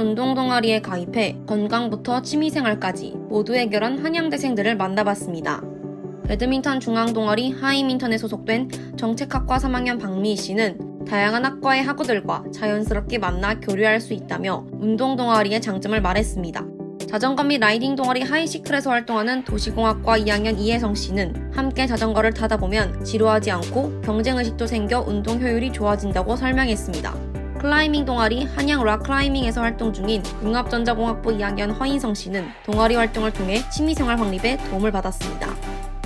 운동 동아리에 가입해 건강부터 취미생활까지 모두 해결한 한양대생들을 만나봤습니다. 배드민턴 중앙 동아리 하이민턴에 소속된 정책학과 3학년 박미희 씨는 다양한 학과의 학우들과 자연스럽게 만나 교류할 수 있다며 운동 동아리의 장점을 말했습니다. 자전거 및 라이딩 동아리 하이시클에서 활동하는 도시공학과 2학년 이혜성 씨는 함께 자전거를 타다 보면 지루하지 않고 경쟁의식도 생겨 운동 효율이 좋아진다고 설명했습니다. 클라이밍 동아리 한양 락 클라이밍에서 활동 중인 융합전자공학부 2학년 허인성 씨는 동아리 활동을 통해 취미생활 확립에 도움을 받았습니다.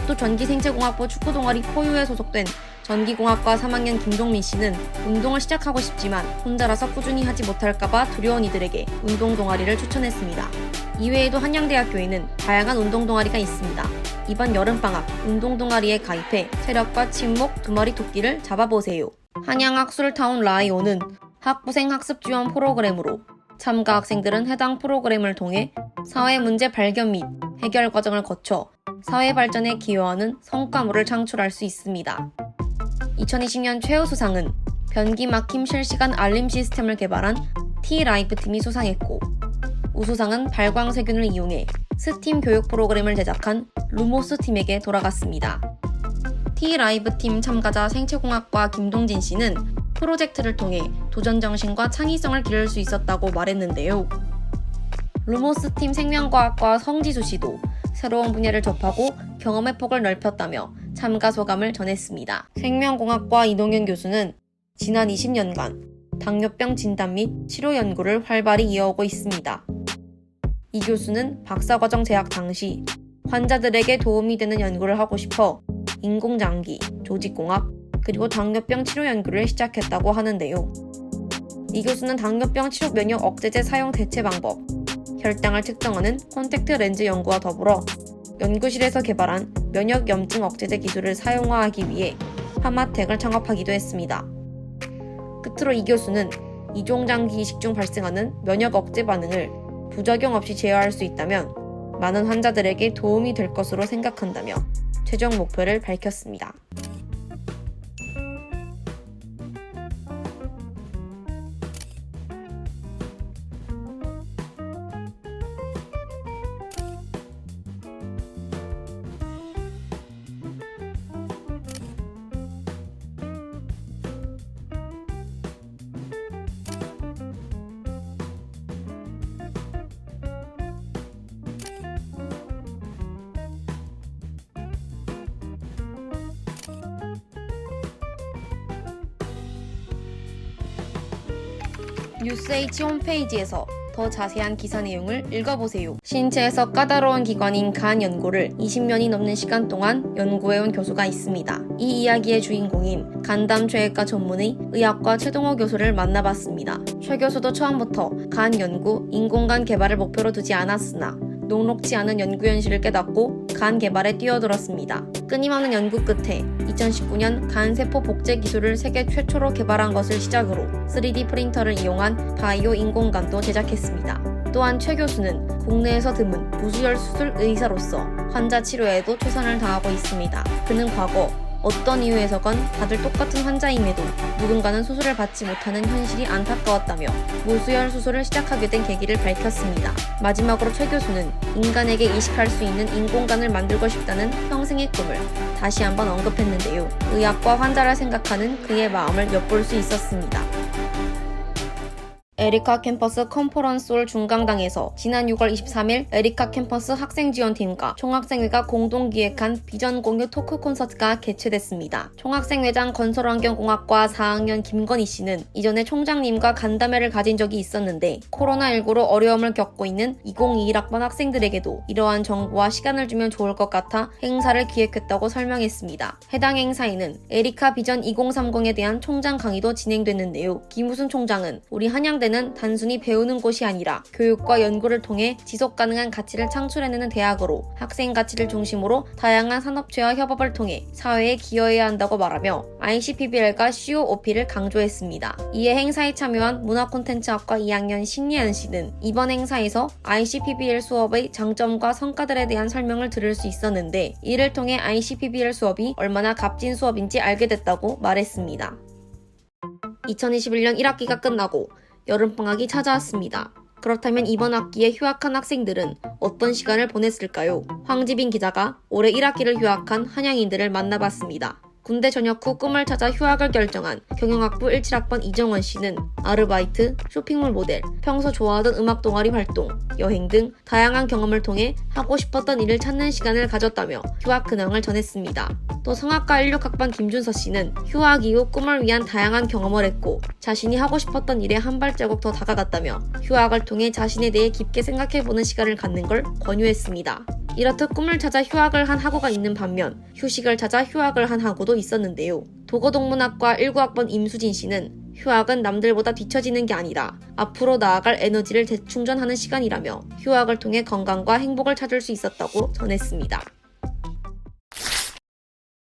또 전기생체공학부 축구 동아리 포유에 소속된 전기공학과 3학년 김종민 씨는 운동을 시작하고 싶지만 혼자라서 꾸준히 하지 못할까봐 두려운 이들에게 운동 동아리를 추천했습니다. 이외에도 한양대학교에는 다양한 운동 동아리가 있습니다. 이번 여름방학 운동 동아리에 가입해 체력과 침묵 두 마리 토끼를 잡아보세요. 한양학술타운 라이오는 학부생 학습 지원 프로그램으로 참가 학생들은 해당 프로그램을 통해 사회 문제 발견 및 해결 과정을 거쳐 사회 발전에 기여하는 성과물을 창출할 수 있습니다. 2020년 최우수상은 변기 막힘 실시간 알림 시스템을 개발한 T-라이프 팀이 수상했고 우수상은 발광세균을 이용해 스팀 교육 프로그램을 제작한 루모스 팀에게 돌아갔습니다. T-라이브 팀 참가자 생체공학과 김동진 씨는 프로젝트를 통해 도전 정신과 창의성을 기를 수 있었다고 말했는데요. 루모스 팀 생명과학과 성지수 씨도 새로운 분야를 접하고 경험의 폭을 넓혔다며 참가 소감을 전했습니다. 생명공학과 이동현 교수는 지난 20년간 당뇨병 진단 및 치료 연구를 활발히 이어오고 있습니다. 이 교수는 박사과정 재학 당시 환자들에게 도움이 되는 연구를 하고 싶어 인공장기, 조직공학, 그리고 당뇨병 치료 연구를 시작했다고 하는데요. 이 교수는 당뇨병 치료 면역 억제제 사용 대체 방법, 혈당을 측정하는 콘택트 렌즈 연구와 더불어 연구실에서 개발한 면역 염증 억제제 기술을 사용화하기 위해 파마텍을 창업하기도 했습니다. 끝으로 이 교수는 이종장기 이식 중 발생하는 면역 억제 반응을 부작용 없이 제어할 수 있다면 많은 환자들에게 도움이 될 것으로 생각한다며 최종 목표를 밝혔습니다. 뉴스H 홈페이지에서 더 자세한 기사 내용을 읽어보세요. 신체에서 까다로운 기관인 간 연고를 20년이 넘는 시간 동안 연구해온 교수가 있습니다. 이 이야기의 주인공인 간담 최외과 전문의 의학과 최동호 교수를 만나봤습니다. 최 교수도 처음부터 간 연구, 인공간 개발을 목표로 두지 않았으나 녹록지 않은 연구 현실을 깨닫고 간 개발에 뛰어들었습니다. 끊임없는 연구 끝에 2019년 간세포 복제 기술을 세계 최초로 개발한 것을 시작으로 3D 프린터를 이용한 바이오 인공간도 제작했습니다. 또한 최 교수는 국내에서 드문 무수혈 수술 의사로서 환자 치료에도 최선을 다하고 있습니다. 그는 과거 어떤 이유에서건 다들 똑같은 환자임에도 누군가는 수술을 받지 못하는 현실이 안타까웠다며 무수혈 수술을 시작하게 된 계기를 밝혔습니다. 마지막으로 최 교수는 인간에게 이식할 수 있는 인공간을 만들고 싶다는 평생의 꿈을 다시 한번 언급했는데요. 의학과 환자를 생각하는 그의 마음을 엿볼 수 있었습니다. 에리카 캠퍼스 컨퍼런스홀 중강당에서 지난 6월 23일 에리카 캠퍼스 학생지원팀과 총학생회가 공동 기획한 비전 공유 토크 콘서트가 개최됐습니다. 총학생회장 건설환경공학과 4학년 김건희 씨는 이전에 총장님과 간담회를 가진 적이 있었는데 코로나19로 어려움을 겪고 있는 2021학번 학생들에게도 이러한 정보와 시간을 주면 좋을 것 같아 행사를 기획했다고 설명했습니다. 해당 행사에는 에리카 비전 2030에 대한 총장 강의도 진행됐는데요. 김우순 총장은 우리 한양대 대는 단순히 배우는 곳이 아니라 교육과 연구를 통해 지속 가능한 가치를 창출해내는 대학으로 학생 가치를 중심으로 다양한 산업체와 협업을 통해 사회에 기여해야 한다고 말하며 ICPBL과 COOP를 강조했습니다. 이에 행사에 참여한 문화콘텐츠학과 2학년 신예은 씨는 이번 행사에서 ICPBL 수업의 장점과 성과들에 대한 설명을 들을 수 있었는데 이를 통해 ICPBL 수업이 얼마나 값진 수업인지 알게 됐다고 말했습니다. 2021년 1학기가 끝나고 여름방학이 찾아왔습니다. 그렇다면 이번 학기에 휴학한 학생들은 어떤 시간을 보냈을까요? 황지빈 기자가 올해 1학기를 휴학한 한양인들을 만나봤습니다. 군대 전역 후 꿈을 찾아 휴학을 결정한 경영학부 17학번 이정원 씨는 아르바이트, 쇼핑몰 모델, 평소 좋아하던 음악 동아리 활동, 여행 등 다양한 경험을 통해 하고 싶었던 일을 찾는 시간을 가졌다며 휴학 근황을 전했습니다. 또 성악과 16학번 김준서 씨는 휴학 이후 꿈을 위한 다양한 경험을 했고 자신이 하고 싶었던 일에 한 발자국 더 다가갔다며 휴학을 통해 자신에 대해 깊게 생각해보는 시간을 갖는 걸 권유했습니다. 이렇듯 꿈을 찾아 휴학을 한 학우가 있는 반면 휴식을 찾아 휴학을 한 학우도 있었는데요. 도고동문학과 19학번 임수진 씨는 휴학은 남들보다 뒤처지는 게 아니라 앞으로 나아갈 에너지를 재충전하는 시간이라며 휴학을 통해 건강과 행복을 찾을 수 있었다고 전했습니다.